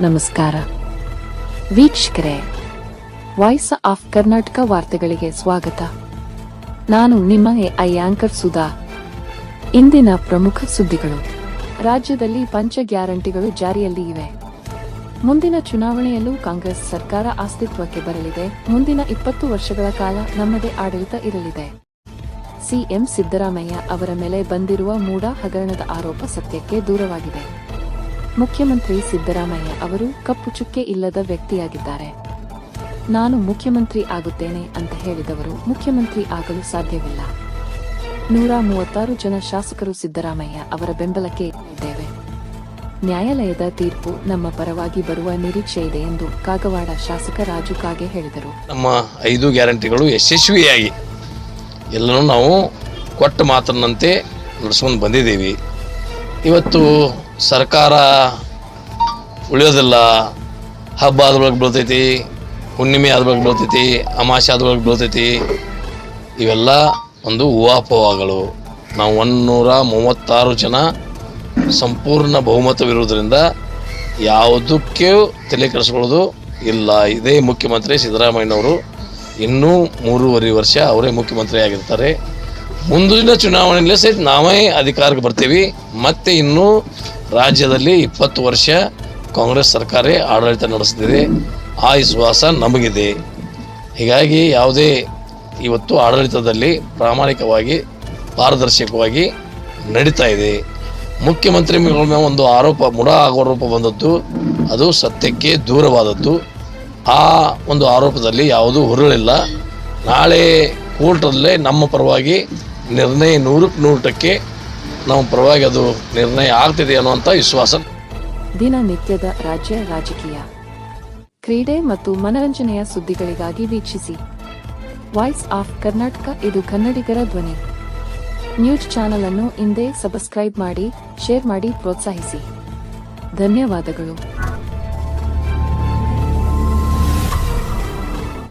ನಮಸ್ಕಾರ. ವೀಕ್ಷಕರೇ voice of Karnataka ವಾರ್ತೆಗಳಿಗೆ ಸ್ವಾಗತ. ನಾನು ನಿಮ್ಮ ಐ ಆಂಕರ್ ಸುಧಾ. ಇಂದಿನ ಪ್ರಮುಖ ಸುದ್ದಿಗಳು. ರಾಜ್ಯದಲ್ಲಿ ಪಂಚ ಗ್ಯಾರಂಟಿಗಳು ಜಾರಿಯಲ್ಲಿ ಇವೆ. ಮುಂದಿನ ಚುನಾವಣೆಯಲ್ಲೂ ಕಾಂಗ್ರೆಸ್ ಸರ್ಕಾರ ಅಸ್ತಿತ್ವಕ್ಕೆ ಬರಲಿದೆ. ಮುಂದಿನ ಇಪ್ಪತ್ತು ವರ್ಷಗಳ ಕಾಲ ನಮ್ಮದೇ ಆಡಳಿತ ಇರಲಿದೆ. ಸಿಎಂ ಸಿದ್ದರಾಮಯ್ಯ ಅವರ ಮೇಲೆ ಬಂದಿರುವ ಮೂಡ ಹಗರಣದ ಆರೋಪ ಸತ್ಯಕ್ಕೆ ದೂರವಾಗಿದೆ. ಮುಖ್ಯಮಂತ್ರಿ ಸಿದ್ದರಾಮಯ್ಯ ಅವರು ಕಪ್ಪು ಚುಕ್ಕೆ ಇಲ್ಲದ ವ್ಯಕ್ತಿಯಾಗಿದ್ದಾರೆ. ನಾನು ಮುಖ್ಯಮಂತ್ರಿ ಆಗುತ್ತೇನೆ ಅಂತ ಹೇಳಿದವರು ಮುಖ್ಯಮಂತ್ರಿ ಆಗಲು ಸಾಧ್ಯವಿಲ್ಲ. ನೂರ ಮೂವತ್ತಾರು ಜನ ಶಾಸಕರು ಸಿದ್ದರಾಮಯ್ಯ ಅವರ ಬೆಂಬಲಕ್ಕೆ ಇದ್ದೇವೆ. ನ್ಯಾಯಾಲಯದ ತೀರ್ಪು ನಮ್ಮ ಪರವಾಗಿ ಬರುವ ನಿರೀಕ್ಷೆ ಇದೆ ಎಂದು ಕಾಗವಾಡ ಶಾಸಕ ರಾಜು ಕಾಗೆ ಹೇಳಿದರು. ನಮ್ಮ ಐದು ಗ್ಯಾರಂಟಿಗಳು ಯಶಸ್ವಿಯಾಗಿ ಎಲ್ಲನೂ ನಾವು ಕೊಟ್ಟ ಮಾತನ್ನಂತೆ ನಡೆಸ್ಕೊಂಡು ಬಂದಿದ್ದೀವಿ. ಇವತ್ತು ಸರ್ಕಾರ ಉಳಿಯೋದಿಲ್ಲ. ಹಬ್ಬ ಆದ ಬಳಿಕ ಬೀಳ್ತೈತಿ, ಹುಣ್ಣಿಮೆ ಆದ ಬಳಿಕ ಬೀಳ್ತೈತಿ ಅಮಾಸೆ ಆದ ಬಳಿಕ ಬೀಳ್ತೈತಿ. ಇವೆಲ್ಲ ಒಂದು ಊಹಾಪೋಹಗಳು ನಾವು ಒಂನ್ನೂರ ಮೂವತ್ತಾರು ಜನ ಸಂಪೂರ್ಣ ಬಹುಮತವಿರುವುದರಿಂದ ಯಾವುದಕ್ಕೆ ತಲೆ ಕೆಡಿಸ್ಕೊಳ್ಳೋದು ಇಲ್ಲ. ಇದೇ ಮುಖ್ಯಮಂತ್ರಿ ಸಿದ್ದರಾಮಯ್ಯನವರು ಇನ್ನೂ ಮೂರುವರೆ ವರ್ಷ ಅವರೇ ಮುಖ್ಯಮಂತ್ರಿ ಆಗಿರ್ತಾರೆ ಮುಂದಿನ ಚುನಾವಣೆಯಲ್ಲಿ ಸಹಿತ ನಾವೇ ಅಧಿಕಾರಕ್ಕೆ ಬರ್ತೀವಿ. ಮತ್ತೆ ಇನ್ನೂ ರಾಜ್ಯದಲ್ಲಿ ಇಪ್ಪತ್ತು ವರ್ಷ ಕಾಂಗ್ರೆಸ್ ಸರ್ಕಾರೇ ಆಡಳಿತ ನಡೆಸ್ತಿದೆ. ಆ ವಿಶ್ವಾಸ ನಮಗಿದೆ. ಹೀಗಾಗಿ ಯಾವುದೇ ಇವತ್ತು ಆಡಳಿತದಲ್ಲಿ ಪ್ರಾಮಾಣಿಕವಾಗಿ, ಪಾರದರ್ಶಕವಾಗಿ ನಡೀತಾ ಇದೆ. ಮುಖ್ಯಮಂತ್ರಿಗಳ ಮೇಲೆ ಒಂದು ಆರೋಪ ಮುಡ ಆರೋಪ ಬಂದದ್ದು. ಅದು ಸತ್ಯಕ್ಕೆ ದೂರವಾದದ್ದು. ಆ ಒಂದು ಆರೋಪದಲ್ಲಿ ಯಾವುದೂ ಹುರುಳಿಲ್ಲ. ನಾಳೆ ಕೋರ್ಟಲ್ಲೇ ನಮ್ಮ ಪರವಾಗಿ ನಿರ್ಣಯ ನೂರಕ್ಕೆ ನೂರಕ್ಕೆ ನಮ್ಮ ಪರವಾಗಿ ಅದು ನಿರ್ಣಯ ಆಗ್ತಿದೆ ಅನ್ನುವಂಥ ವಿಶ್ವಾಸ. ದಿನನಿತ್ಯದ ರಾಜ್ಯ ರಾಜಕೀಯ. ಕ್ರೀಡೆ ಮತ್ತು ಮನರಂಜನೆಯ ಸುದ್ದಿಗಳಿಗಾಗಿ ವೀಕ್ಷಿಸಿ. ವಾಯ್ಸ್ ಆಫ್ ಕರ್ನಾಟಕ ಇದು ಕನ್ನಡಿಗರ ಧ್ವನಿ. ನ್ಯೂಸ್ ಚಾನೆಲ್ ಅನ್ನು ಇಂದೇ ಸಬ್ಸ್ಕ್ರೈಬ್ ಮಾಡಿ ಶೇರ್ ಮಾಡಿ, ಪ್ರೋತ್ಸಾಹಿಸಿ. ಧನ್ಯವಾದಗಳು.